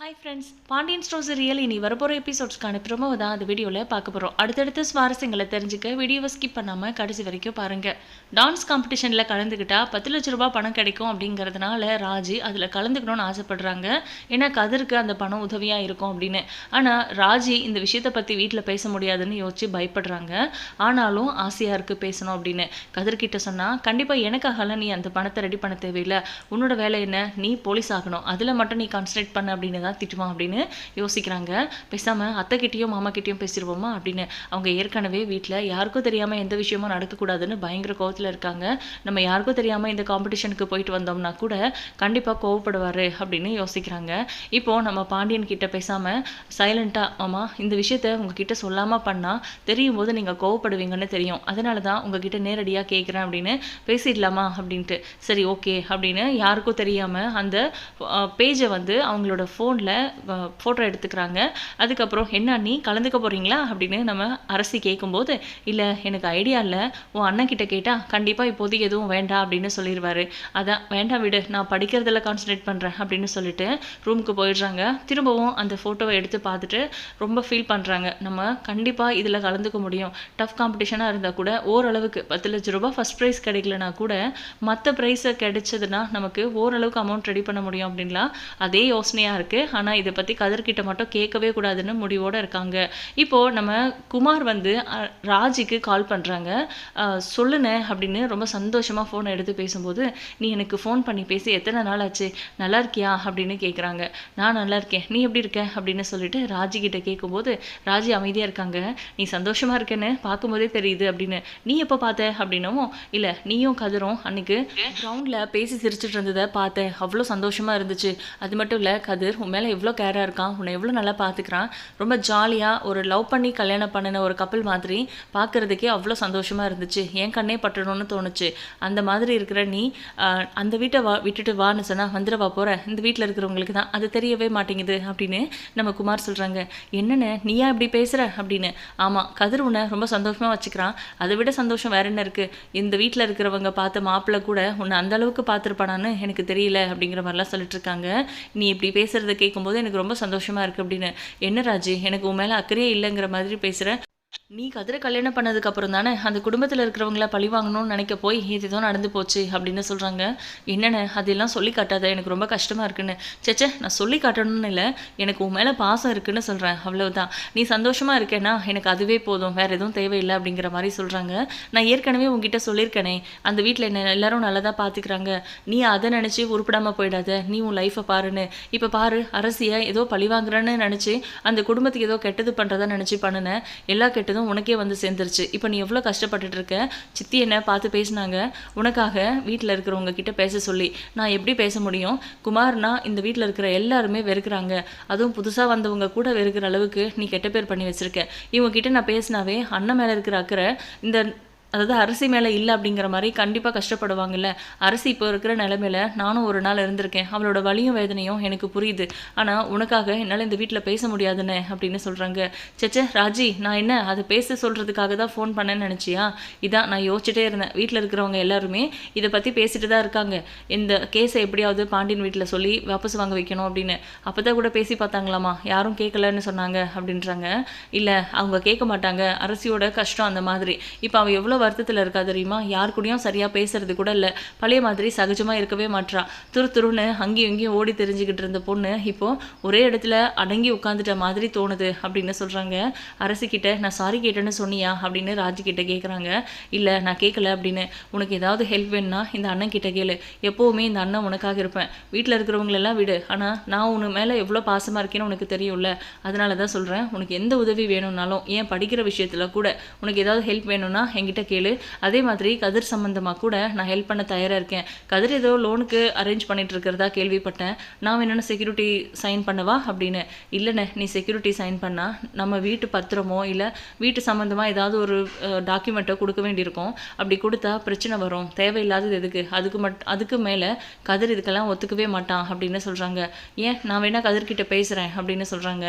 Hi friends Pandian stores real இனி வரப்போகிற எபிசோட்ஸ்க்கான promo தான் அந்த வீடியோவில் பார்க்க போகிறோம் அடுத்தடுத்த சுவாரஸ்யங்களை தெரிஞ்சுக்க வீடியோவை ஸ்கிப் பண்ணாமல் கடைசி வரைக்கும் பாருங்கள் டான்ஸ் காம்படிஷனில் கலந்துக்கிட்டா பத்து லட்ச ரூபா பணம் கிடைக்கும் அப்படிங்கிறதுனால ராஜி அதில் கலந்துக்கணும்னு ஆசைப்படுறாங்க. ஏன்னா கதிருக்கு அந்த பணம் உதவியாக இருக்கும் அப்படின்னு. ஆனால் ராஜி இந்த விஷயத்தை பற்றி வீட்டில் பேச முடியாதுன்னு யோசிச்சு பயப்படுறாங்க. ஆனாலும் ஆசையாக இருக்குது பேசணும் அப்படின்னு. கதிர்கிட்ட சொன்னால் கண்டிப்பாக எனக்காகலாம் நீ அந்த பணத்தை ரெடி பண்ண தேவையில்லை. உன்னோட வேலை என்ன? நீ போலீஸ் ஆகணும். அதில் மட்டும் நீ கான்சன்ட்ரேட் பண்ண அப்படின்னு தான் திட்டுமா அப்படின்னு யோசிக்கிறாங்க. பேசாமல் அத்தைக்கிட்டேயும் மாமாக்கிட்டேயும் பேசிடுவோமா அப்படின்னு அவங்க ஏற்கனவே வீட்டில் யாருக்கும் தெரியாமல் எந்த விஷயமும் நடக்கக்கூடாதுன்னு பயங்கர கோவத்தில் இருக்காங்க. நம்ம யாருக்கும் தெரியாமல் இந்த காம்படிஷனுக்கு போயிட்டு வந்தோம்னா கூட கண்டிப்பாக கோவப்படுவார் அப்படின்னு யோசிக்கிறாங்க. இப்போது நம்ம பாண்டியன் கிட்ட பேசாமல் சைலண்ட்டாக மாமா இந்த விஷயத்த உங்ககிட்ட சொல்லாமல் பண்ணால் தெரியும் போது நீங்கள் கோவப்படுவீங்கன்னு தெரியும். அதனால தான் உங்ககிட்ட நேரடியாக கேட்குறேன் அப்படின்னு பேசிடலாமா? அப்படின்ட்டு. சரி ஓகே அப்படின்னு யாருக்கும் தெரியாமல் அந்த பேஜை வந்து அவங்களோட ஃபோன் ஃபோனில் ஃபோட்டோ எடுத்துக்கிறாங்க. அதுக்கப்புறம் என்ன நீ கலந்துக்க போகிறீங்களா அப்படின்னு நம்ம அரசி கேட்கும்போது இல்லை எனக்கு ஐடியா இல்லை. உன் அண்ணன் கிட்ட கேட்டால் கண்டிப்பாக இப்போதைக்கு எதுவும் வேண்டாம் அப்படின்னு சொல்லிடுவார் அதான் வேண்டாம் விடு நான் படிக்கிறதில் கான்சன்ட்ரேட் பண்ணுறேன் அப்படின்னு சொல்லிட்டு ரூமுக்கு போயிடுறாங்க. திரும்பவும் அந்த ஃபோட்டோவை எடுத்து பார்த்துட்டு ரொம்ப ஃபீல் பண்ணுறாங்க நம்ம கண்டிப்பாக இதில் கலந்துக்க முடியும். டஃப் காம்படிஷனாக இருந்தால் கூட ஓரளவுக்கு பத்து லட்ச ரூபா ஃபஸ்ட் ப்ரைஸ் கிடைக்கலனா கூட மற்ற ப்ரைஸை கிடைச்சதுன்னா நமக்கு ஓரளவுக்கு அமௌண்ட் ரெடி பண்ண முடியும் அப்படின்லாம் அதே யோசனையாக இருக்குது ஆனால் இதை பற்றி கதிர்கிட்ட மட்டும் கேட்கவே கூடாதுன்னு முடிவோடு இருக்காங்க. இப்போது நம்ம குமார் வந்து ராஜிக்கு கால் பண்ணுறாங்க சொல்லுனே அப்படின்னு ரொம்ப சந்தோஷமாக ஃபோனை எடுத்து பேசும்போது நீ எனக்கு ஃபோன் பண்ணி பேசி எத்தனை நாள் ஆச்சு? நல்லா இருக்கியா? அப்படின்னு கேட்குறாங்க நான் நல்லா இருக்கேன். நீ எப்படி இருக்க? அப்படின்னு சொல்லிட்டு ராஜி கிட்ட கேட்கும்போது ராஜி அமைதியாக இருக்காங்க. நீ சந்தோஷமாக இருக்கேன்னு பார்க்கும்போதே தெரியுது அப்படின்னு. நீ எப்போ பார்த்த? அப்படின்னவும் இல்லை நீயும் கதிரும் அன்னைக்கு கிரவுண்டில் பேசி சிரிச்சிட்டு இருந்ததை பார்த்தேன். அவ்வளோ சந்தோஷமாக இருந்துச்சு. அது மட்டும் இல்லை கதிர் உன் மேலே எவ்வளோ கேராக இருக்கான் உன்னை எவ்வளோ நல்லா பார்த்துக்கிறான் ரொம்ப ஜாலியாக ஒரு லவ் பண்ணி கல்யாணம் பண்ணின ஒரு கப்பல் மாதிரி பார்க்குறதுக்கே அவ்வளோ சந்தோஷமாக இருந்துச்சு. என் கண்ணே பட்டணும்னு தோணுச்சு. அந்த மாதிரி இருக்கிற நீ அந்த வீட்டை வா விட்டுட்டு வான்னு சொன்னால் வந்துடவா போகிற இந்த வீட்டில் இருக்கிறவங்களுக்கு தான். அது தெரியவே மாட்டேங்குது அப்படின்னு நம்ம குமார் சொல்கிறாங்க என்னென்ன நீயா இப்படி பேசுகிற அப்படின்னு. ஆமாம் கதிர் உன்னை ரொம்ப சந்தோஷமாக வச்சுக்கிறான். அதை விட சந்தோஷம் வேற என்ன இருக்குது இந்த வீட்டில் இருக்கிறவங்க பார்த்த மாப்பிள்ளை கூட உன்னை அந்த அளவுக்கு பார்த்துருப்பானான்னு எனக்கு தெரியல அப்படிங்கிற மாதிரிலாம் சொல்லிட்டு இருக்காங்க. நீ இப்படி பேசுறதுக்கு கேட்கும்போது எனக்கு ரொம்ப சந்தோஷமாக இருக்குது அப்படின்னு. என்ன ராஜி எனக்கு உன் மேலே அக்கறையே இல்லைங்கிற மாதிரி பேசுகிற நீ கதிரை கல்யாணம் பண்ணதுக்கு அப்புறம் தானே அந்த குடும்பத்தில் இருக்கிறவங்கள பழி வாங்கணும்னு நினைக்க போய் இது ஏதோ நடந்து போச்சு அப்படின்னு சொல்கிறாங்க என்னென்ன அதெல்லாம் சொல்லி காட்டாத. எனக்கு ரொம்ப கஷ்டமாக இருக்குன்னு. சேச்சே நான் சொல்லி காட்டணும்னு இல்லை. எனக்கு உன் மேலே பாசம் இருக்குன்னு சொல்கிறேன் அவ்வளவுதான். நீ சந்தோஷமாக இருக்கேன்னா எனக்கு அதுவே போதும். வேறு எதுவும் தேவையில்லை அப்படிங்கிற மாதிரி சொல்கிறாங்க நான் ஏற்கனவே உங்ககிட்ட சொல்லியிருக்கேனே. அந்த வீட்டில் என்ன எல்லாரும் நல்லதாக பார்த்துக்கிறாங்க நீ அதை நினச்சி உருப்பிடாமல் போயிடாத. நீ உன் லைஃப்பை பாருன்னு. இப்போ பாரு அரசியை ஏதோ பழி வாங்குறேன்னு நினச்சி அந்த குடும்பத்துக்கு ஏதோ கெட்டது பண்ணுறதா நினச்சி பண்ணினேன் எல்லா கெட்டதும் உனக்கே வந்து சேர்ந்துருச்சு. இப்போ நீ எவ்வளோ கஷ்டப்பட்டுட்டு இருக்க சித்தி என்ன பார்த்து பேசினாங்க. உனக்காக வீட்டில் இருக்கிறவங்க கிட்ட பேச சொல்லி நான் எப்படி பேச முடியும்? குமார்னா இந்த வீட்டில் இருக்கிற எல்லாருமே வெறுக்கிறாங்க. அதுவும் புதுசாக வந்தவங்க கூட வெறுக்கிற அளவுக்கு நீ கெட்ட பேர் பண்ணி வச்சிருக்க. இவங்க கிட்ட நான் பேசினாவே அண்ணன் மேலே இருக்கிற அக்கறை இந்த அதாவது அரிசி மேலே இல்லை அப்படிங்கிற மாதிரி கண்டிப்பாக கஷ்டப்படுவாங்கல்ல. அரிசி இப்போ இருக்கிற நிலமையில நானும் ஒரு நாள் இருந்திருக்கேன். அவளோட வலியும் வேதனையும் எனக்கு புரியுது. ஆனால் உனக்காக என்னால் இந்த வீட்டில் பேச முடியாதுன்னு அப்படின்னு சொல்கிறாங்க சச்சே ராஜி நான் என்ன? அதை பேச சொல்கிறதுக்காக தான் ஃபோன் பண்ணேன்னு நினச்சியா? இதான் நான் யோசிச்சுட்டே இருந்தேன். வீட்டில் இருக்கிறவங்க எல்லாருமே இதை பற்றி பேசிட்டு தான் இருக்காங்க. இந்த கேஸை எப்படியாவது பாண்டியன் வீட்டில் சொல்லி வாபஸ் வாங்க வைக்கணும் அப்படின்னு. அப்போ தான் கூட பேசி பார்த்தாங்களாமா? யாரும் கேட்கலன்னு சொன்னாங்க அப்படின்றாங்க. இல்லை அவங்க கேட்க மாட்டாங்க. அரசியோட கஷ்டம் அந்த மாதிரி. இப்போ அவள் எவ்வளோ வருத்தத்தில் இருக்கா தெரியுமா? யார் கூடயும் சரியாக பேசுறது கூட இல்லை. பழைய மாதிரி சகஜமாக இருக்கவே மாட்றா. துரு துருன்னு அங்கேயும் இங்கேயும் ஓடி தெரிஞ்சுக்கிட்டு இருந்த பொண்ணு இப்போ ஒரே இடத்துல அடங்கி உட்காந்துட்ட மாதிரி தோணுது அப்படின்னு சொல்கிறாங்க அரசிக்கிட்ட நான் சாரி கேட்டேன்னு சொன்னியா? அப்படின்னு ராஜி கிட்ட கேட்குறாங்க இல்லை நான் கேட்கல அப்படின்னு. உனக்கு ஏதாவது ஹெல்ப் வேணும்னா இந்த அண்ணன் கிட்ட கேளு. எப்போவுமே இந்த அண்ணன் உனக்காக இருப்பேன். வீட்டில் இருக்கிறவங்களெல்லாம் விடு. ஆனால் நான் உன் மேலே எவ்வளோ பாசமாக இருக்கேன்னு உனக்கு தெரியும்ல. அதனால தான் சொல்கிறேன் உனக்கு எந்த உதவி வேணும்னாலும் ஏன் படிக்கிற விஷயத்தில் கூட உனக்கு ஏதாவது ஹெல்ப் வேணும்னா என்கிட்ட கேளு. அதே மாதிரி கதிர் சம்மந்தமாக கூட நான் ஹெல்ப் பண்ண தயாராக இருக்கேன். கதிர் ஏதோ லோனுக்கு அரேஞ்ச் பண்ணிட்டு இருக்கிறதா கேள்விப்பட்டேன். நான் என்னென்ன செக்யூரிட்டி சைன் பண்ணவா அப்படின்னு. இல்லைண்ணே நீ செக்யூரிட்டி சைன் பண்ணால் நம்ம வீட்டு பத்திரமோ இல்லை வீட்டு சம்மந்தமாக ஏதாவது ஒரு டாக்குமெண்ட்டோ கொடுக்க வேண்டியிருக்கும். அப்படி கொடுத்தா பிரச்சனை வரும். தேவையில்லாதது எதுக்கு? அதுக்கு மட் அதுக்கு மேலே கதிர் இதுக்கெல்லாம் ஒத்துக்கவே மாட்டான் அப்படின்னு சொல்கிறாங்க ஏன்? நான் வேணா கதிர்கிட்ட பேசுகிறேன் அப்படின்னு சொல்கிறாங்க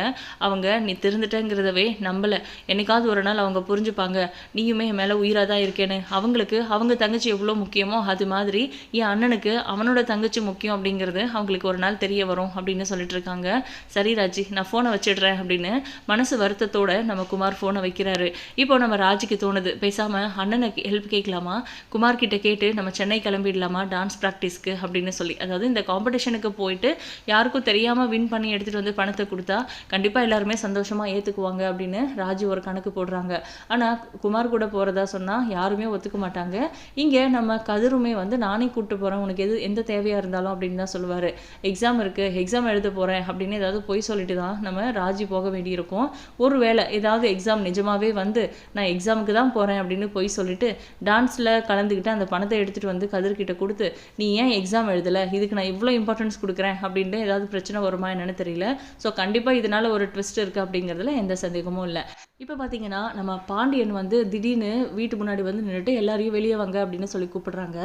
அவங்க நீ திருந்துட்டேங்கிறதவே நம்பலை. என்னைக்காவது ஒரு நாள் அவங்க புரிஞ்சுப்பாங்க. நீயுமே என் மேலே உயிராக வீட்டில் தான் இருக்கேன்னு. அவங்களுக்கு அவங்க தங்கச்சி எவ்வளோ முக்கியமோ அது மாதிரி என் அண்ணனுக்கு அவனோட தங்கச்சி முக்கியம் அப்படிங்கிறது அவங்களுக்கு ஒரு நாள் தெரிய வரும் அப்படின்னு சொல்லிட்டு இருக்காங்க. சரி ராஜி நான் ஃபோனை வச்சிடுறேன் அப்படின்னு மனசு வருத்தத்தோட நம்ம குமார் ஃபோனை வைக்கிறாரு. இப்போ நம்ம ராஜிக்கு தோணுது பேசாமல் அண்ணனுக்கு ஹெல்ப் கேட்கலாமா? குமார் கிட்ட கேட்டு நம்ம சென்னை கிளம்பிடலாமா டான்ஸ் ப்ராக்டிஸ்க்கு அப்படின்னு சொல்லி. அதாவது இந்த காம்படிஷனுக்கு போயிட்டு யாருக்கும் தெரியாமல் வின் பண்ணி எடுத்துகிட்டு வந்து பணத்தை கொடுத்தா கண்டிப்பாக எல்லாருமே சந்தோஷமாக ஏற்றுக்குவாங்க அப்படின்னு ராஜி ஒரு கணக்கு போடுறாங்க. ஆனால் குமார் கூட போகிறதா சொன்னால் யாருமே ஒத்துக்க மாட்டாங்க. இங்கே நம்ம கதிருமே வந்து நானே கூப்பிட்டு போகிறேன் உனக்கு எது எந்த தேவையாக இருந்தாலும் அப்படின்னு தான் சொல்லுவார். எக்ஸாம் இருக்குது எக்ஸாம் எழுத போகிறேன் அப்படின்னு ஏதாவது பொய் சொல்லிட்டு தான் நம்ம ராஜி போக வேண்டியிருக்கும். ஒரு வேளை ஏதாவது எக்ஸாம் நிஜமாகவே வந்து நான் எக்ஸாமுக்கு தான் போகிறேன் அப்படின்னு பொய் சொல்லிட்டு டான்ஸில் கலந்துக்கிட்டு அந்த பணத்தை எடுத்துகிட்டு வந்து கதிர்கிட்ட கொடுத்து நீ ஏன் எக்ஸாம் எழுதலை? இதுக்கு நான் இவ்வளோ இம்பார்ட்டன்ஸ் கொடுக்குறேன் அப்படின்ட்டு ஏதாவது பிரச்சனை வருமா என்னன்னு தெரியல. ஸோ கண்டிப்பாக இதனால் ஒரு ட்விஸ்ட் இருக்குது அப்படிங்கிறதுல எந்த சந்தேகமும் இல்லை. இப்போ பார்த்தீங்கன்னா நம்ம பாண்டியன் வந்து திடீர்னு வீட்டு முன்னாடி வந்து நின்றுட்டு எல்லாரையும் வெளியே வாங்க அப்படின்னு சொல்லி கூப்பிடுறாங்க.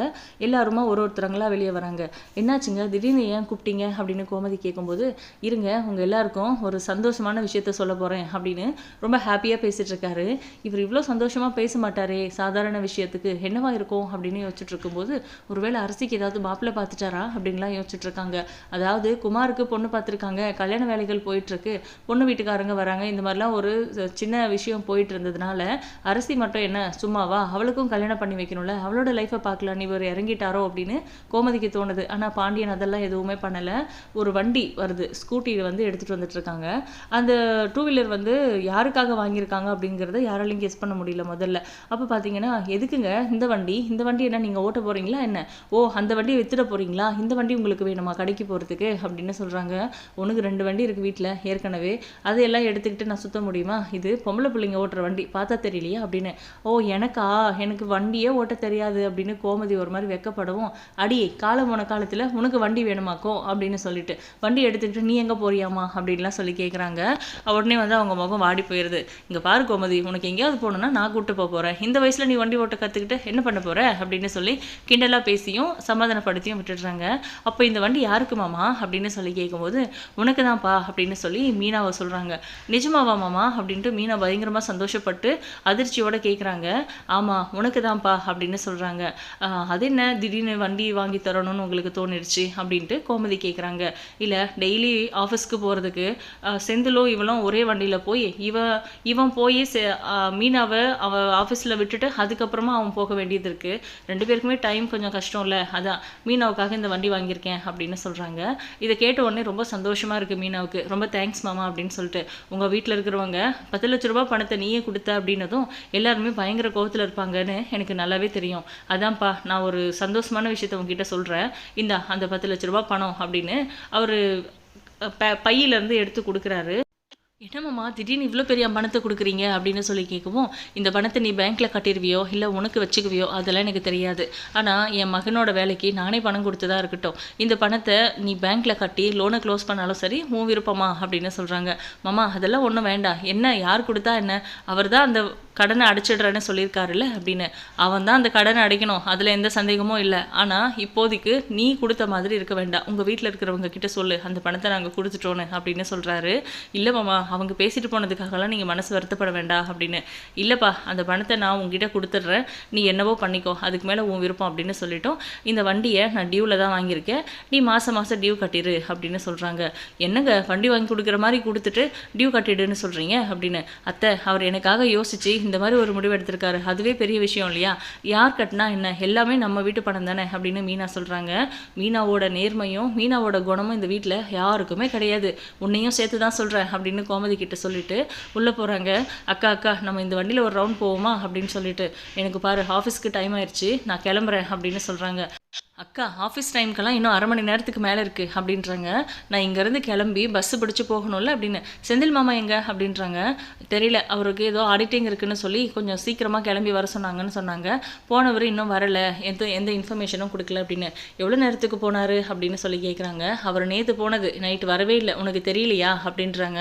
எல்லாருமா ஒரு ஒருத்தரங்களா வெளியே வராங்க. என்னாச்சுங்க? திடீர்னு ஏன் கூப்பிட்டீங்க? அப்படின்னு கோமதி கேட்கும்போது இருங்க உங்கள் எல்லாருக்கும் ஒரு சந்தோஷமான விஷயத்த சொல்ல போகிறேன் அப்படின்னு ரொம்ப ஹாப்பியாக பேசிட்டு இருக்காரு. இவர் இவ்வளோ சந்தோஷமாக பேச மாட்டாரே சாதாரண விஷயத்துக்கு என்னவா இருக்கும் அப்படின்னு யோசிச்சுட்டு இருக்கும்போது ஒருவேளை அரசிக்கு ஏதாவது மாப்பிள்ளை பார்த்துட்டாரா அப்படின்லாம் யோசிச்சுட்டு இருக்காங்க. அதாவது குமாருக்கு பொண்ணு பார்த்துருக்காங்க கல்யாண வேலைகள் போயிட்டுருக்கு பொண்ணு வீட்டுக்காரங்க வராங்க இந்த மாதிரிலாம் ஒரு சின்ன விஷயம் போயிட்டு இருந்ததுனால அரசி மட்டும் என்ன சும்மாவா அவளுக்கும் கல்யாணம் பண்ணி வைக்கணும்ல? அவளோட லைஃப்பை பார்க்கலாம். இவர் இறங்கிட்டாரோ அப்படின்னு கோமதிக்கு தோணுது. ஆனால் பாண்டியன் அதெல்லாம் எதுவுமே பண்ணலை. ஒரு வண்டி வருது. ஸ்கூட்டியில் வந்து எடுத்துகிட்டு வந்துட்டுருக்காங்க அந்த டூ வீலர் வந்து யாருக்காக வாங்கியிருக்காங்க அப்படிங்கிறத யாராலையும் கெஸ் பண்ண முடியல முதல்ல. அப்போ பார்த்தீங்கன்னா எதுக்குங்க? இந்த வண்டி? இந்த வண்டி என்ன நீங்கள் ஓட்ட போகிறீங்களா என்ன? ஓ அந்த வண்டியை வித்துட போகிறீங்களா இந்த வண்டி உங்களுக்கு வேணுமா? கடைக்கு போகிறதுக்கு அப்படின்னு சொல்கிறாங்க உனக்கு ரெண்டு வண்டி இருக்குது வீட்டில் ஏற்கனவே. அதையெல்லாம் எடுத்துக்கிட்டு நான் சுத்த முடியுமா? இது பொம்பளை பிள்ளைங்க ஓட்டுற வண்டி. பார்த்தா தெரியலையா அப்படின்னு. ஓ எனக்கா எனக்கு வண்டியே ஓட்ட தெரியாது அப்படின்னு கோமதி ஒரு மாதிரி வெக்கப்படவும் அடி காலம் போன காலத்தில் உனக்கு வண்டி வேணுமாக்கோ? அப்படின்னு சொல்லிட்டு வண்டி எடுத்துக்கிட்டு நீ எங்கே போறியாமா அப்படின்லாம் சொல்லி கேட்குறாங்க உடனே வந்து அவங்க முகம் வாடி போயிடுது இங்கே பாரு கோமதி உனக்கு எங்கேயாவது போகணுன்னா நான் கூப்பிட்டு போக போகிறேன் இந்த வயசில் நீ வண்டி ஓட்ட கற்றுக்கிட்டு என்ன பண்ண போகிற அப்படின்னு சொல்லி கிண்டலாக பேசியும் சமாதானப்படுத்தியும் விட்டுடுறாங்க. அப்போ இந்த வண்டி யாருக்கு மாமா அப்படின்னு சொல்லி கேட்கும்போது உனக்கு தான்ப்பா அப்படின்னு சொல்லி மீனாவை சொல்கிறாங்க நிஜமாவா மாமா? அப்படின்ட்டு மீனா பயங்கரமாக சந்தோஷப்பட்டு அதிர்ச்சியோட கேட்குறாங்க ஆமாம் உனக்கு தான்ப்பா அப்படின்னு சொல்கிறாங்க அது என்ன? திடீர்னு வண்டி வாங்கி தரணும்னு உங்களுக்கு தோணிடுச்சு அப்படின்ட்டு கோமதி கேட்குறாங்க இல்லை டெய்லி ஆஃபீஸ்க்கு போகிறதுக்கு செந்திலும் இவளும் ஒரே வண்டியில் போய் இவ இவன் போய் மீனாவை அவ ஆஃபீஸில் விட்டுட்டு அதுக்கப்புறமா அவன் போக வேண்டியது இருக்குது ரெண்டு பேருக்குமே டைம் கொஞ்சம் கஷ்டம் இல்லை அதான் மீனாவுக்காக இந்த வண்டி வாங்கியிருக்கேன் அப்படின்னு சொல்கிறாங்க இதை கேட்ட உடனே ரொம்ப சந்தோஷமாக இருக்குது மீனாவுக்கு. ரொம்ப தேங்க்ஸ் மாமா அப்படின்னு சொல்லிட்டு உங்கள் வீட்டில் இருக்கிறவங்க பத்து லட்ச ரூபா பணத்தை நீயே கொடுத்த அப்படின்னதும் எல்லாருமே பயங்கர கோவத்தில் இருப்பாங்கன்னு எனக்கு நல்லாவே தெரியும். அதான்ப்பா நான் ஒரு சந்தோஷமான விஷயத்த உங்ககிட்ட சொல்கிறேன் இந்த அந்த பத்து லட்ச ரூபா பணம் அப்படின்னு அவர் ப பையிலேருந்து எடுத்து கொடுக்குறாரு. என்னம்மா திடீர்னு இவ்வளோ பெரிய பணத்தை கொடுக்குறீங்க அப்படின்னு சொல்லி கேட்கவும் இந்த பணத்தை நீ பேங்க்கில் கட்டிடுவியோ இல்லை உனக்கு வச்சுக்குவியோ அதெல்லாம் எனக்கு தெரியாது. ஆனால் என் மகனோட வேலைக்கு நானே பணம் கொடுத்ததா இருக்கட்டும். இந்த பணத்தை நீ பேங்க்கில் கட்டி லோனை க்ளோஸ் பண்ணாலும் சரி உன் விருப்பமா அப்படின்னு சொல்கிறாங்க மாமா அதெல்லாம் ஒன்றும் வேண்டாம். என்ன யார் கொடுத்தா என்ன? அவர் தான் அந்த கடனை அடைச்சிடுறேன்னு சொல்லியிருக்காருல்ல அப்படின்னு. அவன் தான் அந்த கடனை அடைக்கணும். அதில் எந்த சந்தேகமும் இல்லை. ஆனால் இப்போதைக்கு நீ கொடுத்த மாதிரி இருக்க வேண்டாம். உங்கள் வீட்டில் இருக்கிறவங்க கிட்ட சொல்லு. அந்த பணத்தை நாங்கள் கொடுத்துட்டோன்னு அப்படின்னு சொல்கிறாரு இல்லை மாமா அவங்க பேசிட்டு போனதுக்காகலாம் நீங்கள் மனசு வருத்தப்பட வேண்டாம் அப்படின்னு. இல்லைப்பா அந்த பணத்தை நான் உங்ககிட்ட கொடுத்துட்றேன். நீ என்னவோ பண்ணிக்கோ. அதுக்கு மேலே உன் விருப்பம் அப்படின்னு சொல்லிட்டோம். இந்த வண்டியை நான் டியூவில் தான் வாங்கியிருக்கேன். நீ மாதம் மாதம் டியூ கட்டிடு அப்படின்னு சொல்கிறாங்க என்னங்க வண்டி வாங்கி கொடுக்குற மாதிரி கொடுத்துட்டு டியூ கட்டிடுன்னு சொல்கிறீங்க அப்படின்னு. அத்தை அவர் எனக்காக யோசிச்சு இந்த மாதிரி ஒரு முடிவு எடுத்திருக்காரு. அதுவே பெரிய விஷயம் இல்லையா? யார் கட்டினா என்ன? எல்லாமே நம்ம வீட்டு பணம் தானே? அப்படின்னு மீனா சொல்கிறாங்க மீனாவோட நேர்மையும் மீனாவோட குணமும் இந்த வீட்டில் யாருக்குமே கிடையாது. உன்னையும் சேர்த்து தான் சொல்கிறேன் அப்படின்னு கோமதி கிட்ட சொல்லிட்டு உள்ளே போகிறாங்க அக்கா அக்கா நம்ம இந்த வண்டியில் ஒரு ரவுண்ட் போவோமா? அப்படின்னு சொல்லிட்டு எனக்கு பாரு ஆஃபீஸ்க்கு டைம் ஆயிடுச்சு நான் கிளம்புறேன் அப்படின்னு சொல்கிறாங்க அக்கா ஆஃபீஸ் டைம்க்கெல்லாம் இன்னும் அரை மணி நேரத்துக்கு மேலே இருக்குது அப்படின்றாங்க. நான் இங்கேருந்து கிளம்பி பஸ்ஸு பிடிச்சி போகணும்ல அப்படின்னு. செந்தில் மாமா எங்க? அப்படின்றாங்க. தெரியல அவருக்கு ஏதோ ஆடிட்டிங் இருக்குன்னு சொல்லி கொஞ்சம் சீக்கிரமாக கிளம்பி வர சொன்னாங்கன்னு சொன்னாங்க. போனவர் இன்னும் வரலை எந்த எந்த இன்ஃபர்மேஷனும் கொடுக்கல அப்படின்னு. எவ்வளோ நேரத்துக்கு போனார் அப்படின்னு சொல்லி கேட்குறாங்க அவர் நேற்று போனது நைட்டு வரவே இல்லை உனக்கு தெரியலையா? அப்படின்றாங்க.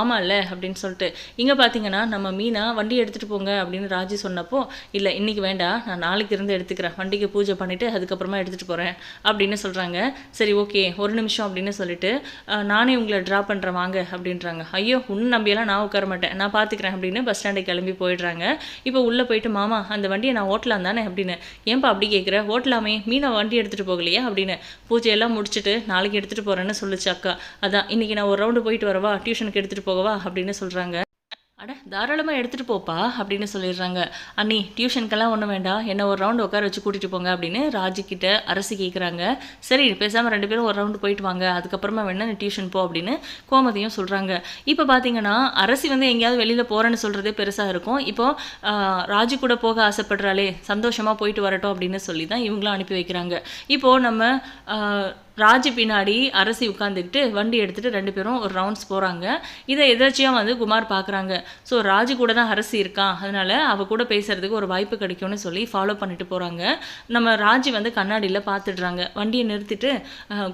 ஆமாம் இல்லை அப்படின்னு சொல்லிட்டு. இங்கே பார்த்தீங்கன்னா நம்ம மீனா வண்டி எடுத்துகிட்டு போங்க அப்படின்னு ராஜி சொன்னப்போ இல்லை இன்றைக்கி வேண்டாம் நான் நாளைக்கு இருந்து எடுத்துக்கிறேன். வண்டிக்கு பூஜை பண்ணிவிட்டு அதுக்கப்புறம் எடுத்துகிட்டு எடுத்துகிட்டு போகிறேன் அப்படின்னு சொல்கிறாங்க சரி ஓகே ஒரு நிமிஷம் அப்படின்னு சொல்லிட்டு நானே உங்களை ட்ராப் பண்ணுறேன் வாங்க அப்படின்றாங்க. ஐயோ உன் நம்பியெல்லாம் நான் உட்கார மாட்டேன். நான் பார்த்துக்கிறேன் அப்படின்னு பஸ் ஸ்டாண்டுக்கு கிளம்பி போயிடுறாங்க. இப்போ உள்ளே போயிட்டு மாமா அந்த வண்டியை நான் ஓட்டலாம் தானே அப்படின்னு. ஏன்பா அப்படி கேட்குற ஓட்டலாமே மீனா வண்டி எடுத்துகிட்டு போகலையா? அப்படின்னு. பூஜையெல்லாம் முடிச்சுட்டு நாளைக்கு எடுத்துகிட்டு போகிறேன்னு சொல்லுச்சு அக்கா. அதான் இன்னைக்கு நான் ஒரு ரவுண்டு போயிட்டு வரவா? டியூஷனுக்கு எடுத்துகிட்டு போகவா? அப்படின்னு சொல்கிறாங்க அட தாராளமாக எடுத்துகிட்டு போப்பா அப்படின்னு சொல்லிடுறாங்க. அண்ணி டியூஷனுக்கெல்லாம் ஒன்றும் வேண்டாம் என்ன ஒரு ரவுண்டு உட்கார வச்சு கூட்டிகிட்டு போங்க அப்படின்னு ராஜிக்கிட்ட அரசு கேட்குறாங்க சரி பேசாமல் ரெண்டு பேரும் ஒரு ரவுண்டு போயிட்டு வாங்க அதுக்கப்புறமா வேணா நீ டியூஷன் போ அப்படின்னு கோமதியும் சொல்கிறாங்க இப்போ பார்த்தீங்கன்னா அரசி வந்து எங்கேயாவது வெளியில் போகிறேன்னு சொல்கிறதே பெருசாக இருக்கும். இப்போ ராஜி கூட போக ஆசைப்படுறாளே சந்தோஷமாக போயிட்டு வரட்டும் அப்படின்னு சொல்லி தான் இவங்களும் அனுப்பி வைக்கிறாங்க. இப்போது நம்ம ராஜி பின்னாடி அரசி உட்காந்துக்கிட்டு வண்டி எடுத்துகிட்டு ரெண்டு பேரும் ஒரு ரவுண்ட்ஸ் போகிறாங்க இதை எதாச்சியாக வந்து குமார் பார்க்குறாங்க ஸோ ராஜி கூட தான் அரசி இருக்கான் அதனால் அவ கூட பேசுகிறதுக்கு ஒரு வாய்ப்பு கிடைக்கும்னு சொல்லி ஃபாலோ பண்ணிட்டு போகிறாங்க நம்ம ராஜி வந்து கண்ணாடியில் பார்த்துடுறாங்க வண்டியை நிறுத்திட்டு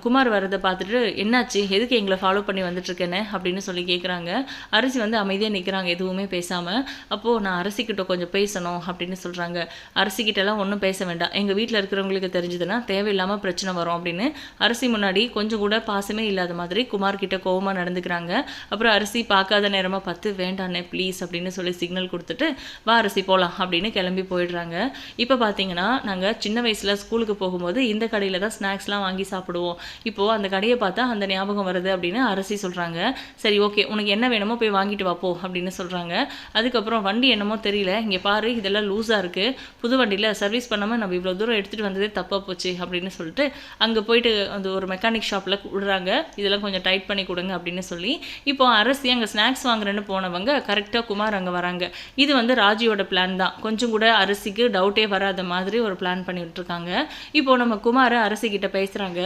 குமார் வரதை பார்த்துட்டு என்னாச்சு? எதுக்கு எங்களை ஃபாலோ பண்ணி வந்துட்டுருக்கேன்னு? அப்படின்னு சொல்லி கேட்குறாங்க அரசி வந்து அமைதியாக நிற்கிறாங்க எதுவுமே பேசாமல் அப்போது நான் அரசிக்கிட்ட கொஞ்சம் பேசணும் அப்படின்னு சொல்கிறாங்க அரசிக்கிட்டலாம் ஒன்றும் பேச வேண்டாம். எங்கள் வீட்டில் இருக்கிறவங்களுக்கு தெரிஞ்சதுன்னா தேவையில்லாமல் பிரச்சனை வரும் அப்படின்னு அரசு அரிசி முன்னாடி கொஞ்சம் கூட பாசமே இல்லாத மாதிரி குமார் கோபமாக கோவமாக நடந்துக்கிறாங்க. அப்புறம் அரிசி பார்க்காத நேரமாக பார்த்து வேண்டாண்ணே ப்ளீஸ் அப்படின்னு சொல்லி சிக்னல் கொடுத்துட்டு வா அரிசி போகலாம் அப்படின்னு கிளம்பி போயிடுறாங்க. இப்போ பார்த்தீங்கன்னா நாங்கள் சின்ன வயசில் ஸ்கூலுக்கு போகும்போது இந்த கடையில் தான் ஸ்நாக்ஸ்லாம் வாங்கி சாப்பிடுவோம். இப்போது அந்த கடையை பார்த்தா அந்த ஞாபகம் வருது அப்படின்னு அரிசி சொல்கிறாங்க சரி ஓகே உனக்கு என்ன வேணுமோ போய் வாங்கிட்டு வாப்போ அப்படின்னு சொல்கிறாங்க அதுக்கப்புறம் வண்டி என்னமோ தெரியல. இங்கே பாரு இதெல்லாம் லூஸாக இருக்குது புது வண்டியில் சர்வீஸ் பண்ணாமல் நம்ம இவ்வளோ தூரம் எடுத்துகிட்டு வந்ததே தப்பாக போச்சு அப்படின்னு சொல்லிட்டு அங்கே போயிட்டு அந்த ஒரு மெக்கானிக் ஷாப்பில் விடுறாங்க. இதெல்லாம் கொஞ்சம் டைட் பண்ணி கொடுங்க அப்படின்னு சொல்லி. இப்போ அரசி அங்கே ஸ்நாக்ஸ் வாங்குறேன்னு போனவங்க கரெக்டாக குமார் அங்கே வராங்க. இது வந்து ராஜியோட பிளான் தான். கொஞ்சம் கூட அரிசிக்கு டவுட்டே வராத மாதிரி ஒரு பிளான் பண்ணிட்டு இருக்காங்க. இப்போ நம்ம குமார் அரசி கிட்ட பேசுகிறாங்க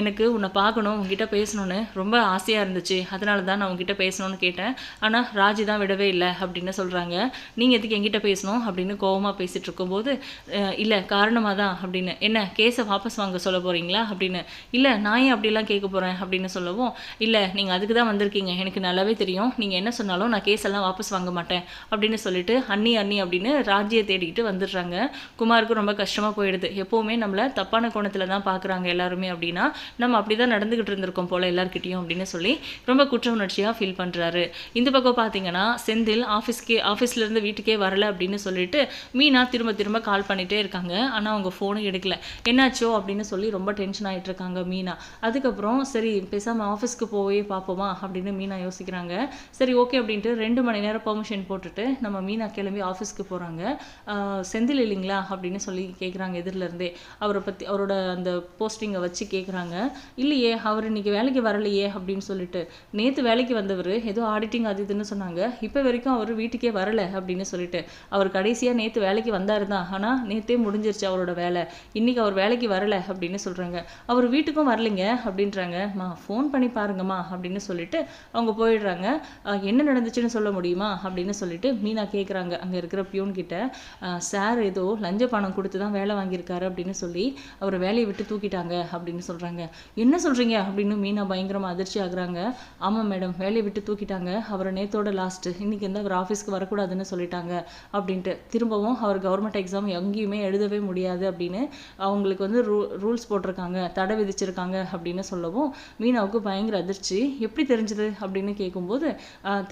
எனக்கு உன்னை பார்க்கணும் உங்ககிட்ட பேசணும்னு ரொம்ப ஆசையாக இருந்துச்சு. அதனால தான் நான் உங்ககிட்ட பேசணும்னு கேட்டேன். ஆனால் ராஜி தான் விடவே இல்லை அப்படின்னு சொல்கிறாங்க நீங்கள் எதுக்கு என்கிட்ட பேசணும் அப்படின்னு கோபமாக பேசிட்டு இருக்கும்போது இல்லை காரணமாக தான் அப்படின்னு. என்ன கேஸை வாபஸ் வாங்க சொல்ல போகிறீங்களா அப்படின்னு. இல்லை இல்லை நான் ஏன் அப்படிலாம் கேட்க போகிறேன் அப்படின்னு சொல்லவும் இல்லை நீங்கள் அதுக்கு தான் வந்திருக்கீங்க. எனக்கு நல்லாவே தெரியும். நீங்கள் என்ன சொன்னாலும் நான் கேஸ் எல்லாம் வாபஸ் வாங்க மாட்டேன். அப்படின்னு சொல்லிட்டு அண்ணி அண்ணி அப்படின்னு ராஜ்யை தேடிக்கிட்டு வந்துடுறாங்க. குமாருக்கு ரொம்ப கஷ்டமாக போயிடுது. எப்போவுமே நம்மளை தப்பான கோணத்தில் தான் பார்க்குறாங்க எல்லாருமே அப்படின்னா நம்ம அப்படி தான் நடந்துக்கிட்டு இருந்திருக்கோம் போல் எல்லாருக்கிட்டையும் அப்படின்னு சொல்லி ரொம்ப குற்ற உணர்ச்சியாக ஃபீல் பண்ணுறாரு இந்த பக்கம் பார்த்தீங்கன்னா செந்தில் ஆஃபீஸ்க்கே ஆஃபீஸ்லேருந்து வீட்டுக்கே வரல அப்படின்னு சொல்லிட்டு மீனா திரும்ப திரும்ப கால் பண்ணிகிட்டே இருக்காங்க. ஆனால் அவங்க ஃபோனும் எடுக்கல. என்னாச்சோ? அப்படின்னு சொல்லி ரொம்ப டென்ஷன் ஆகிட்டு இருக்காங்க மீனா. அதுக்கப்புறம் சரி பேசாமல் ஆஃபீஸ்க்கு போய் பார்ப்போமா அப்படின்னு மீனா யோசிக்கிறாங்க. சரி ஓகே அப்படின்ட்டு ரெண்டு மணி நேரம் பெர்மிஷன் போட்டுட்டு நம்ம மீனா கிளம்பி ஆஃபீஸ்க்கு போகிறாங்க செந்தில் இல்லைங்களா? அப்படின்னு சொல்லி கேட்குறாங்க எதிரிலேருந்தே. அவரை பற்றி அவரோட அந்த போஸ்டிங்கை வச்சு கேட்குறாங்க இல்லையே அவர் இன்னைக்கு வேலைக்கு வரலையே அப்படின்னு சொல்லிட்டு. நேற்று வேலைக்கு வந்தவர் ஏதோ ஆடிட்டிங் அது இதுன்னு சொன்னாங்க. இப்போ வரைக்கும் அவர் வீட்டுக்கே வரல அப்படின்னு சொல்லிட்டு. அவர் கடைசியாக நேற்று வேலைக்கு வந்தார் தான் ஆனால் நேற்றே முடிஞ்சிருச்சு அவரோட வேலை. இன்னைக்கு அவர் வேலைக்கு வரல அப்படின்னு சொல்கிறாங்க அவர் வீட்டுக்கு வீட்டுக்கும் வரலைங்க அப்படின்றாங்க. மா ஃபோன் பண்ணி பாருங்கம்மா அப்படின்னு சொல்லிட்டு அவங்க போயிடுறாங்க. என்ன நடந்துச்சுன்னு சொல்ல முடியுமா? அப்படின்னு சொல்லிட்டு மீனா கேட்குறாங்க அங்கே இருக்கிற பியூன் கிட்ட சார் ஏதோ லஞ்ச பணம் கொடுத்து தான் வேலை வாங்கியிருக்காரு அப்படின்னு சொல்லி அவரை வேலையை விட்டு தூக்கிட்டாங்க அப்படின்னு சொல்கிறாங்க என்ன சொல்கிறீங்க அப்படின்னு மீனா பயங்கரமாக அதிர்ச்சி ஆகுறாங்க. ஆமாம் மேடம் வேலையை விட்டு தூக்கிட்டாங்க. அவரை நேத்தோட லாஸ்ட்டு இன்னைக்கு வந்து அவர் ஆஃபீஸ்க்கு வரக்கூடாதுன்னு சொல்லிட்டாங்க அப்படின்ட்டு. திரும்பவும் அவர் கவர்மெண்ட் எக்ஸாம் எங்கேயுமே எழுதவே முடியாது அப்படின்னு அவங்களுக்கு வந்து ரூ ரூல்ஸ் போட்டிருக்காங்க. தடை விதிச்சு வச்சுருக்காங்க அப்படின்னு சொல்லவும் மீனாவுக்கு பயங்கர அதிர்ச்சி. எப்படி தெரிஞ்சது அப்படின்னு கேட்கும்போது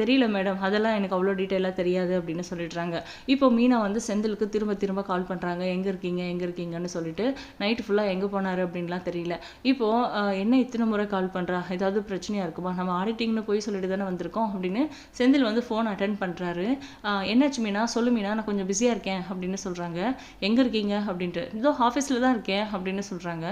தெரியல மேடம். அதெல்லாம் எனக்கு அவ்வளோ டீட்டெயிலாக தெரியாது அப்படின்னு சொல்லிடுறாங்க. இப்போ மீனா வந்து செந்திலுக்கு திரும்ப திரும்ப கால் பண்ணுறாங்க எங்கே இருக்கீங்க? எங்கே இருக்கீங்கன்னு சொல்லிட்டு நைட்டு ஃபுல்லாக எங்கே போனார்? அப்படின்லாம் தெரியல. இப்போது என்ன இத்தனை முறை கால் பண்ணுறா ஏதாவது பிரச்சனையாக இருக்குமா? நம்ம ஆடிட்டிங்னு போய் சொல்லிட்டு தானே வந்திருக்கோம் அப்படின்னு செந்தில் வந்து ஃபோன் அட்டன் பண்ணுறாரு என்னாச்சு மீனா? சொல்லு மீனா. நான் கொஞ்சம் பிஸியாக இருக்கேன் அப்படின்னு சொல்கிறாங்க எங்கே இருக்கீங்க? அப்படின்ட்டு. இதோ ஆஃபீஸில் தான் இருக்கேன் அப்படின்னு சொல்கிறாங்க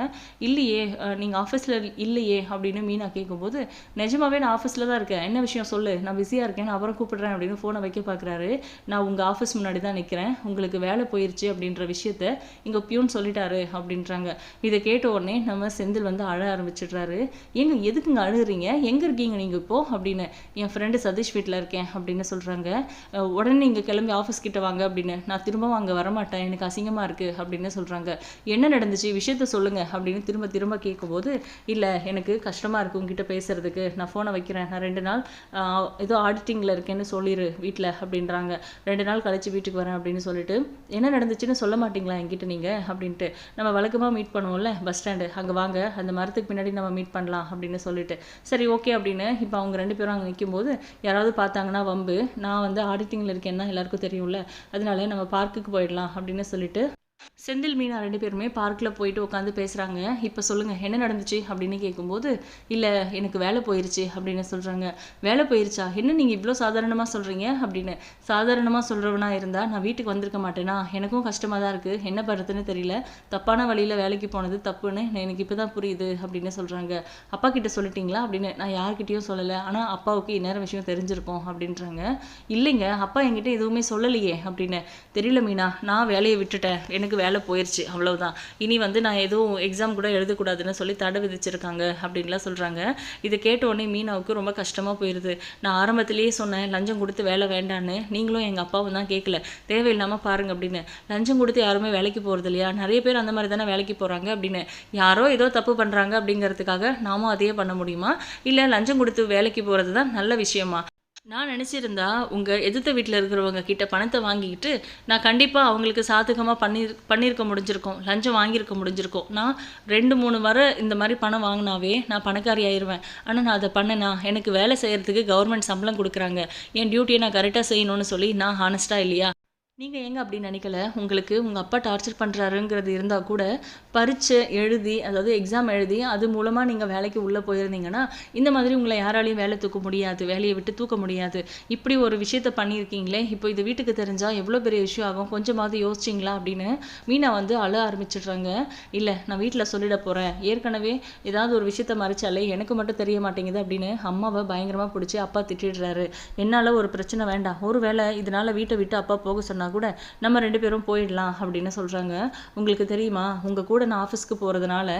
இல்லையே. நீங்கள் ஆஃபீஸில் இல்லையே அப்படின்னு மீனா கேட்கும்போது நிஜமாவே நான் ஆஃபீஸில் தான் இருக்கேன். என்ன விஷயம் சொல்லு? நான் பிஸியாக இருக்கேன். நான் அப்புறம் கூப்பிடுறேன் அப்படின்னு ஃபோனை வைக்க பார்க்குறாரு நான் உங்கள் ஆஃபீஸ் முன்னாடி தான் நிற்கிறேன் உங்களுக்கு வேலை போயிருச்சு அப்படின்ற விஷயத்த இங்கே பியூன் சொல்லிட்டாரு அப்படின்றாங்க. இதை கேட்ட உடனே நம்ம செந்தில் வந்து அழ ஆரம்பிச்சிடுறாரு. ஏங்க எதுக்குங்க அழுகுறீங்க? எங்கே இருக்கீங்க நீங்கள் இப்போ? அப்படின்னு என் ஃப்ரெண்டு சதீஷ் வீட்டில் இருக்கேன் அப்படின்னு சொல்கிறாங்க உடனே இங்கே கிளம்பி ஆஃபீஸ் கிட்ட வாங்க அப்படின்னு நான் திரும்பவும் அங்கே வரமாட்டேன். எனக்கு அசிங்கமாக இருக்குது அப்படின்னு சொல்கிறாங்க என்ன நடந்துச்சு? விஷயத்த சொல்லுங்க அப்படின்னு திரும்ப திரும்ப கேட்க இருக்கும்போது இல்லை எனக்கு கஷ்டமாக இருக்கு உங்ககிட்ட பேசுகிறதுக்கு நான் ஃபோனை வைக்கிறேன். நான் ரெண்டு நாள் ஏதோ ஆடிட்டிங்கில் இருக்கேன்னு சொல்லிடு வீட்டில் அப்படின்றாங்க. ரெண்டு நாள் கழித்து வீட்டுக்கு வரேன் அப்படின்னு சொல்லிட்டு என்ன நடந்துச்சுன்னு சொல்ல மாட்டீங்களா என்கிட்ட நீங்கள் அப்படின்ட்டு நம்ம வழக்கமாக மீட் பண்ணுவோம்ல பஸ் ஸ்டாண்டு அங்கே வாங்க அந்த மரத்துக்கு பின்னாடி நம்ம மீட் பண்ணலாம் அப்படின்னு சொல்லிட்டு. சரி ஓகே அப்படின்னு இப்போ அவங்க ரெண்டு பேரும் அங்கே நிற்கும்போது யாராவது பார்த்தாங்கன்னா வம்பு. நான் வந்து ஆடிட்டிங்கில் இருக்கேன்னா எல்லாருக்கும் தெரியும்ல. அதனால நம்ம பார்க்குக்கு போயிடலாம் அப்படின்னு சொல்லிட்டு செந்தில் மீனா ரெண்டு பேருமே பார்க்கில் போயிட்டு உட்காந்து பேசுகிறாங்க இப்போ சொல்லுங்கள் என்ன நடந்துச்சு அப்படின்னு கேட்கும்போது இல்லை எனக்கு வேலை போயிருச்சு அப்படின்னு சொல்கிறாங்க வேலை போயிருச்சா? என்ன நீங்கள் இவ்வளோ சாதாரணமாக சொல்கிறீங்க அப்படின்னு. சாதாரணமாக சொல்கிறவனா இருந்தால் நான் வீட்டுக்கு வந்திருக்க மாட்டேனா? எனக்கும் கஷ்டமாக தான் இருக்குது என்ன பண்ணுறதுன்னு தெரியல. தப்பான வழியில் வேலைக்கு போனது தப்புன்னு எனக்கு இப்போ தான் புரியுது அப்படின்னு சொல்கிறாங்க அப்பா கிட்ட சொல்லிட்டீங்களா? அப்படின்னு. நான் யார்கிட்டயும் சொல்லலை. ஆனால் அப்பாவுக்கு இந்நேரம் விஷயம் தெரிஞ்சிருக்கோம் அப்படின்றாங்க. இல்லைங்க அப்பா என்கிட்ட எதுவுமே சொல்லலையே அப்படின்னு. தெரியல மீனா. நான் வேலையை விட்டுட்டேன். எனக்கு வேலை போயிடுச்சு அவ்வளவுதான். இனி வந்து நான் எதுவும் எக்ஸாம் கூட எழுதக்கூடாதுன்னு சொல்லி தடை விதிச்சிருக்காங்க அப்படின்லாம் சொல்கிறாங்க இதை கேட்ட உடனே மீனாவுக்கு ரொம்ப கஷ்டமாக போயிடுது நான் ஆரம்பத்திலேயே சொன்னேன் லஞ்சம் கொடுத்து வேலை வேண்டான்னு. நீங்களும் எங்கள் அப்பாவும் தான் கேட்கல. தேவையில்லாமல் பாருங்க அப்படின்னு. லஞ்சம் கொடுத்து யாருமே வேலைக்கு போகிறது இல்லையா? நிறைய பேர் அந்த மாதிரி தானே வேலைக்கு போகிறாங்க அப்படின்னு. யாரோ ஏதோ தப்பு பண்ணுறாங்க அப்படிங்கிறதுக்காக நாமும் அதையே பண்ண முடியுமா? இல்லை லஞ்சம் கொடுத்து வேலைக்கு போகிறது தான் நல்ல விஷயமா? நான் நினச்சிருந்தா உங்கள் எதிர்த்த வீட்டில் இருக்கிறவங்க கிட்ட பணத்தை வாங்கிக்கிட்டு நான் கண்டிப்பாக அவங்களுக்கு சாதகமாக பண்ணி பண்ணியிருக்க முடிஞ்சிருக்கோம். லஞ்சம் வாங்கியிருக்க முடிஞ்சிருக்கும். நான் ரெண்டு மூணு வர இந்த மாதிரி பணம் வாங்கினாவே நான் பணக்காரி ஆயிடுவேன் ஆனால் நான் அதை பண்ணனா எனக்கு வேலை செய்கிறதுக்கு கவர்மெண்ட் சம்பளம் கொடுக்குறாங்க. என் டியூட்டியை நான் கரெக்டாக செய்யணும்னு சொல்லி நான் ஹானஸ்ட்டாக இல்லையா? நீங்கள் ஏங்க அப்படி நினைக்கல? உங்களுக்கு உங்கள் அப்பா டார்ச்சர் பண்ணுறாருங்கிறது இருந்தால் கூட பரீட்சை எழுதி அதாவது எக்ஸாம் எழுதி அது மூலமாக நீங்கள் வேலைக்கு உள்ளே போயிருந்தீங்கன்னா இந்த மாதிரி உங்களை யாராலையும் வேலை தூக்க முடியாது வேலையை விட்டு தூக்க முடியாது. இப்படி ஒரு விஷயத்த பண்ணியிருக்கீங்களே? இப்போ இது வீட்டுக்கு தெரிஞ்சால் எவ்வளோ பெரிய இஷ்யூ ஆகும்? கொஞ்சமாவது யோசிச்சிங்களா அப்படின்னு மீனா வந்து அழ ஆரம்பிச்சிடுறாங்க. இல்லை நான் வீட்டில் சொல்லிட போகிறேன் ஏற்கனவே ஏதாவது ஒரு விஷயத்த மறைச்சாலே எனக்கு மட்டும் தெரிய மாட்டேங்குது அப்படின்னு அம்மாவை பயங்கரமாக பிடிச்சி அப்பா திட்டிடுறாரு. என்னால் ஒரு பிரச்சனை வேண்டாம். ஒரு வேளை இதனால் வீட்டை விட்டு அப்பா போக சொன்னால் கூட நம்ம ரெண்டு பேரும் போயிடலாம் அப்படின்னு சொல்கிறாங்க உங்களுக்கு தெரியுமா? உங்கள் கூட நான் ஆஃபீஸ்க்கு போகிறதுனால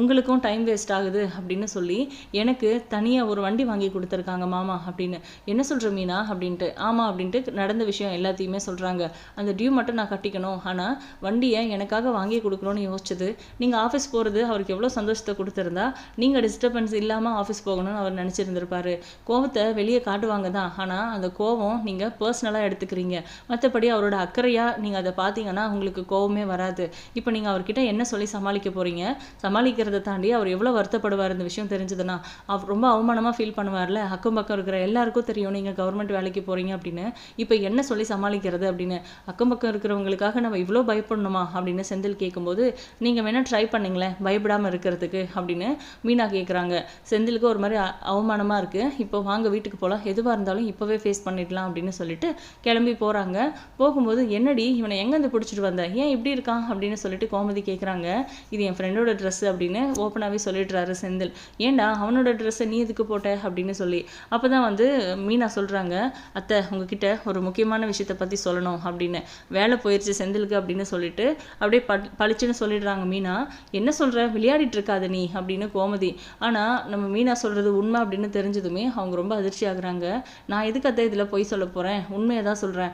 உங்களுக்கும் டைம் வேஸ்ட் ஆகுது அப்படின்னு சொல்லி எனக்கு தனியாக ஒரு வண்டி வாங்கி கொடுத்துருக்காங்க மாமா அப்படின்னு. என்ன சொல்கிற மீனா? அப்படின்ட்டு. ஆமாம் அப்படின்ட்டு நடந்த விஷயம் எல்லாத்தையுமே சொல்கிறாங்க அந்த டியூ மட்டும் நான் கட்டிக்கணும். ஆனால் வண்டியை எனக்காக வாங்கி கொடுக்கணும்னு யோசிச்சது. நீங்கள் ஆஃபீஸ் போகிறது அவருக்கு எவ்வளோ சந்தோஷத்தை கொடுத்துருந்தா நீங்கள் டிஸ்டர்பன்ஸ் இல்லாமல் ஆஃபீஸ் போகணும்னு அவர் நினச்சிருந்திருப்பாரு. கோவத்தை வெளியே காட்டுவாங்க தான். ஆனால் அந்த கோவம் நீங்கள் பர்சனலாக எடுத்துக்கிறீங்க. மற்றபடி அவரோட அக்கறையாக நீங்கள் அதை பார்த்தீங்கன்னா உங்களுக்கு கோவமே வராது. இப்போ நீங்கள் அவர்கிட்ட என்ன சொல்லி சமாளிக்க போகிறீங்க சமாளிக்கிறதை தாண்டி அவர் எவ்வளோ வருத்தப்படுவார் இந்த விஷயம் தெரிஞ்சதுன்னா அவர் ரொம்ப அவமானமாக ஃபீல் பண்ணுவார்ல? அக்கம் பக்கம் இருக்கிற எல்லாருக்கும் தெரியும் நீங்கள் கவர்மெண்ட் வேலைக்கு போகிறீங்க அப்படின்னு. இப்போ என்ன சொல்லி சமாளிக்கிறது அப்படின்னு? அக்கம் பக்கம் இருக்கிறவங்களுக்காக நம்ம இவ்வளோ பயப்படணுமா? அப்படின்னு செந்தில் கேட்கும்போது நீங்கள் வேணால் ட்ரை பண்ணுங்களேன் பயப்படாமல் இருக்கிறதுக்கு அப்படின்னு மீனா கேட்குறாங்க செந்திலுக்கு ஒரு மாதிரி அவமானமாக இருக்குது இப்போ வாங்க வீட்டுக்கு போகலாம் எதுவாக இருந்தாலும் இப்போவே ஃபேஸ் பண்ணிடலாம் அப்படின்னு சொல்லிட்டு கிளம்பி போகிறாங்க போகும்போது என்னடி இவனை எங்கேருந்து பிடிச்சிட்டு வந்த? ஏன் இப்படி இருக்கான்? அப்படின்னு சொல்லிட்டு கோமதி கேட்குறாங்க இது என் ஃப்ரெண்டோட ட்ரெஸ் அப்படின்னு ஓப்பனாகவே சொல்லிடுறாரு செந்தில். ஏண்டா அவனோட ட்ரெஸ்ஸை நீ எதுக்கு போட்ட? அப்படின்னு சொல்லி. அப்போ தான் வந்து மீனா சொல்கிறாங்க அத்தை உங்ககிட்ட ஒரு முக்கியமான விஷயத்தை பற்றி சொல்லணும் அப்படின்னு. வேலை போயிடுச்சு செந்திலுக்கு அப்படின்னு சொல்லிட்டு அப்படியே ப பளிச்சுன்னு சொல்லிடுறாங்க மீனா. என்ன சொல்கிற விளையாடிட்டு இருக்காத நீ அப்படின்னு கோமதி. ஆனால் நம்ம மீனா சொல்கிறது உண்மை அப்படின்னு தெரிஞ்சதுமே அவங்க ரொம்ப அதிர்ச்சி ஆகுறாங்க. நான் எதுக்கு அத்தை இதில் பொய் சொல்ல போகிறேன் உண்மையை தான் சொல்கிறேன்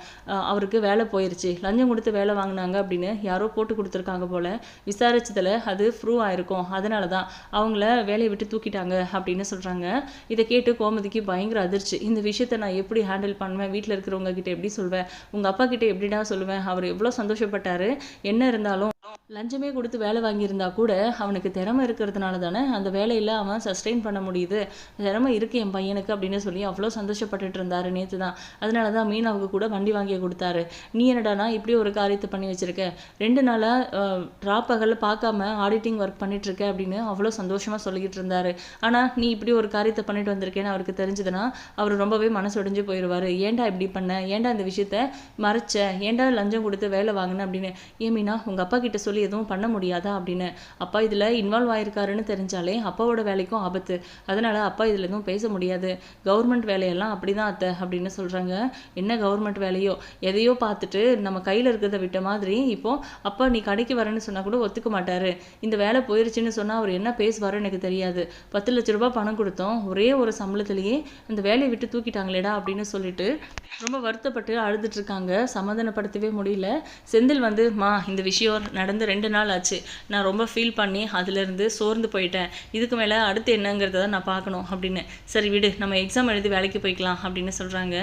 அவருக்கு வேலை போயிருச்சு. லஞ்சம் கொடுத்து வேலை வாங்கினாங்க அப்படின்னு யாரோ போட்டு கொடுத்துருக்காங்க போல் விசாரிச்சதில் அது ப்ரூவ் ஆயிருக்கும். அதனால தான் அவங்கள வேலையை விட்டு தூக்கிட்டாங்க அப்படின்னு சொல்கிறாங்க இதை கேட்டு கோமதிக்கு பயங்கர அதிர்ச்சி. இந்த விஷயத்தை நான் எப்படி ஹேண்டில் பண்ணுவேன்? வீட்டில் இருக்கிறவங்க கிட்ட எப்படி சொல்வேன்? உங்கள் அப்பா கிட்ட எப்படிடா சொல்லுவேன்? அவர் எவ்வளோ சந்தோஷப்பட்டாரு? என்ன இருந்தாலும் லஞ்சமே கொடுத்து வேலை வாங்கியிருந்தா கூட அவனுக்கு திறமை இருக்கிறதுனால தானே அந்த வேலையில் அவன் சஸ்டெயின் பண்ண முடியுது. திறமை இருக்கு என் பையனுக்கு அப்படின்னு சொல்லி அவ்வளோ சந்தோஷப்பட்டுட்டு இருந்தாரு நேற்று தான் அதனால தான் மீனாவுக்கு கூட வண்டி வாங்கி கொடுத்தாரு. நீ என்னடானா இப்படி ஒரு காரியத்தை பண்ணி வச்சிருக்க? ரெண்டு நாளாக ட்ராப்பகலில் பார்க்காம ஆடிட்டிங் ஒர்க் பண்ணிகிட்ருக்க அப்படின்னு அவ்வளோ சந்தோஷமாக சொல்லிக்கிட்டு இருந்தார். ஆனால் நீ இப்படி ஒரு காரியத்தை பண்ணிட்டு வந்திருக்கேன்னு அவருக்கு தெரிஞ்சதுன்னா அவர் ரொம்பவே மனசொடைஞ்சு போயிடுவார் ஏன்டா இப்படி பண்ண? ஏன்டா இந்த விஷயத்த மறைச்ச? ஏன்டா லஞ்சம் கொடுத்து வேலை வாங்கின அப்படின்னு? ஏமினா உங்கள் அப்பா கிட்ட சொல்லி எதுவும் பண்ண முடியாதா அப்படின்னு? அப்பா இதில் இன்வால்வ் ஆயிருக்காருன்னு தெரிஞ்சாலே அப்பாவோட வேலைக்கும் ஆபத்து. அதனால் அப்பா இதில் எதுவும் பேச முடியாது. கவர்மெண்ட் வேலையெல்லாம் அப்படிதான் அத்தை அப்படின்னு சொல்கிறாங்க என்ன கவர்மெண்ட் வேலையோ? எதையோ பார்த்துட்டு நம்ம கையில் இருக்கிறத விட்ட மாதிரி இப்போது அப்பா நீ கடைக்கு வரேன்னு சொன்னால் கூட ஒத்துக்க மாட்டார். இந்த வேலை போயிருச்சுன்னு சொன்னால் அவர் என்ன பேசுவாரோ எனக்கு தெரியாது. பத்து லட்ச ரூபாய் பணம் கொடுத்தோம். ஒரே ஒரு சம்பளத்துலேயே அந்த வேலையை விட்டு தூக்கிட்டாங்களேடா அப்படின்னு சொல்லிட்டு ரொம்ப வருத்தப்பட்டு அழுதுட்டு இருக்காங்க. சமாதானப்படுத்தவே முடியல. செந்தில் வந்து மா இந்த விஷயம் நடந்த ரெண்டு நாள் ஆச்சு. நான் ரொம்ப ஃபீல் பண்ணி அதுலேருந்து சோர்ந்து போயிட்டேன். இதுக்கு மேலே அடுத்து என்னங்கிறத தான் நான் பார்க்கணும் அப்படின்னு. சரி விடு. நம்ம எக்ஸாம் எழுதி வேலைக்கு போய்க்கலாம் அப்படின்னு சொல்கிறாங்க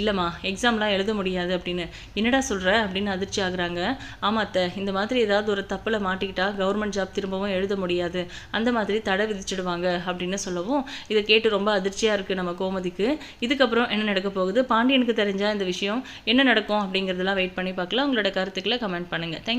இல்லைம்மா எக்ஸாம்லாம் எழுத முடியாது அப்படின்னு. என்னடா சொல்கிற அப்படின்னு அதிர்ச்சி ஆகுறாங்க. ஆமாம் இந்த மாதிரி ஏதாவது ஒரு தப்பில் மாட்டிக்கிட்டா கவர்மெண்ட் ஜாப் திரும்பவும் எழுத முடியாது. அந்த மாதிரி தடை விதிச்சிடுவாங்க அப்படின்னு சொல்லவும் இதை கேட்டு ரொம்ப அதிர்ச்சியாக இருக்குது நம்ம கோமதிக்கு. இதுக்கப்புறம் என்ன நடக்க போகுது? பாண்டியனுக்கு தெரிஞ்ச இந்த விஷயம் என்ன நடக்கும் அப்படிங்கிறதெல்லாம் வெயிட் பண்ணி பார்க்கலாம். உங்களோட கருத்துக்களை கமெண்ட் பண்ணுங்கள் தேங்க்